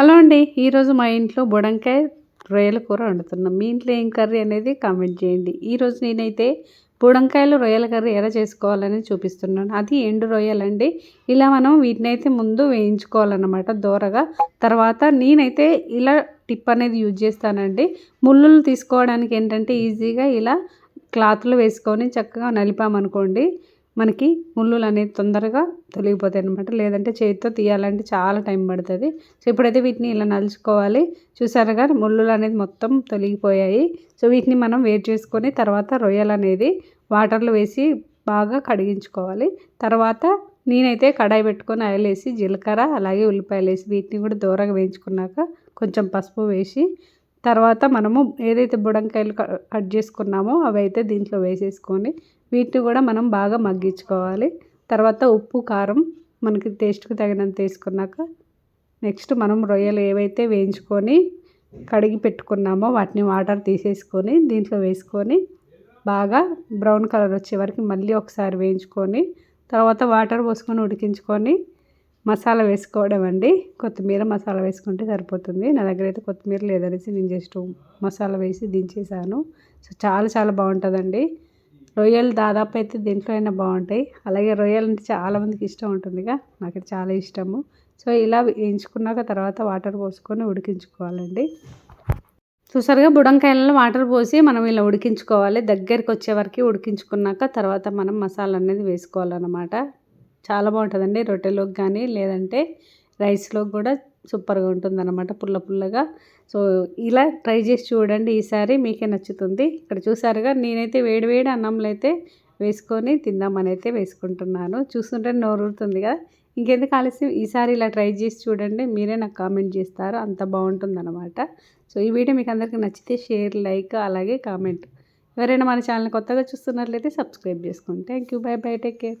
Hello అండి ఈరోజు మా ఇంట్లో బుడంకాయ రొయ్యల కూర వండుతున్నాం. మీ ఇంట్లో ఏం కర్రీ అనేది కామెంట్ చేయండి. ఈరోజు నేనైతే బుడంకాయలు రొయ్యల కర్రీ ఎలా చేసుకోవాలని చూపిస్తున్నాను. అది ఎండు రొయ్యలండి. ఇలా మనం వీటిని అయితే ముందు వేయించుకోవాలన్నమాట దూరగా. తర్వాత నేనైతే ఇలా టిప్ అనేది యూజ్ చేస్తానండి. ముళ్ళులు తీసుకోవడానికి ఏంటంటే ఈజీగా ఇలా క్లాత్లో వేసుకొని చక్కగా నలిపామనుకోండి మనకి ముళ్ళులు అనేది తొందరగా తొలగిపోతాయి అనమాట లేదంటే చేతితో తీయాలంటే చాలా టైం పడుతుంది. సో ఇప్పుడైతే వీటిని ఇలా నలుచుకోవాలి. చూసారుగా ముళ్ళులు అనేది మొత్తం తొలగిపోయాయి. సో వీటిని మనం వేడి చేసుకొని తర్వాత రొయ్యలు అనేది వాటర్లో వేసి బాగా కడిగించుకోవాలి. తర్వాత నేనైతే కడాయి పెట్టుకొని ఆయిల్ వేసి జీలకర్ర అలాగే ఉల్లిపాయలు వేసి వీటిని కూడా దూరంగా వేయించుకున్నాక కొంచెం పసుపు వేసి తర్వాత మనము ఏదైతే బుడంకాయలు కట్ చేసుకున్నామో అవి అయితే దీంట్లో వేసేసుకొని వీటిని కూడా మనం బాగా మగ్గించుకోవాలి. తర్వాత ఉప్పు కారం మనకి టేస్ట్కి తగినంత వేసుకున్నాక నెక్స్ట్ మనం రొయ్యలు ఏవైతే వేయించుకొని కడిగి పెట్టుకున్నామో వాటిని వాటర్ తీసేసుకొని దీంట్లో వేసుకొని బాగా బ్రౌన్ కలర్ వచ్చే వరకు మళ్ళీ ఒకసారి వేయించుకొని తర్వాత వాటర్ పోసుకొని ఉడికించుకొని మసాలా వేసుకోవడం అండి. కొత్తిమీర మసాలా వేసుకుంటే సరిపోతుంది. నా దగ్గర అయితే కొత్తిమీర లేదనేసి నేను జస్ట్ మసాలా వేసి దించేసాను. సో చాలా చాలా బాగుంటుందండి. రొయ్యలు దాదాపు అయితే దీంట్లో అయినా బాగుంటాయి. అలాగే రొయ్యలు అంటే చాలామందికి ఇష్టం ఉంటుందిగా. నాకు చాలా ఇష్టము. సో ఇలా వేయించుకున్నాక తర్వాత వాటర్ పోసుకొని ఉడికించుకోవాలండి. చూసారుగా బుడంకాయలలో వాటర్ పోసి మనం ఇలా ఉడికించుకోవాలి. దగ్గరికి వచ్చే వరకు ఉడికించుకున్నాక తర్వాత మనం మసాలా అనేది వేసుకోవాలన్నమాట. చాలా బాగుంటుందండి రొట్టెలోకి కానీ లేదంటే రైస్లోకి కూడా సూపర్గా ఉంటుంది అనమాట పుల్ల పుల్లగా. సో ఇలా ట్రై చేసి చూడండి. ఈసారి మీకే నచ్చుతుంది. ఇక్కడ చూసారుగా నేనైతే వేడివేడి అన్నంలో అయితే వేసుకొని తిందామని అయితే వేసుకుంటున్నాను. చూస్తుంటే నోరుతుంది కదా. ఇంకెందుకు ఆలస్యం? ఈసారి ఇలా ట్రై చేసి చూడండి. మీరే నాకు కామెంట్ చేస్తారు. అంత బాగుంటుందన్నమాట. సో ఈ వీడియో మీకు అందరికీ నచ్చితే షేర్ లైక్ అలాగే కామెంట్. ఎవరైనా మన ఛానల్ కొత్తగా చూస్తున్నట్లయితే సబ్స్క్రైబ్ చేసుకోండి thank you bye bye. Take care.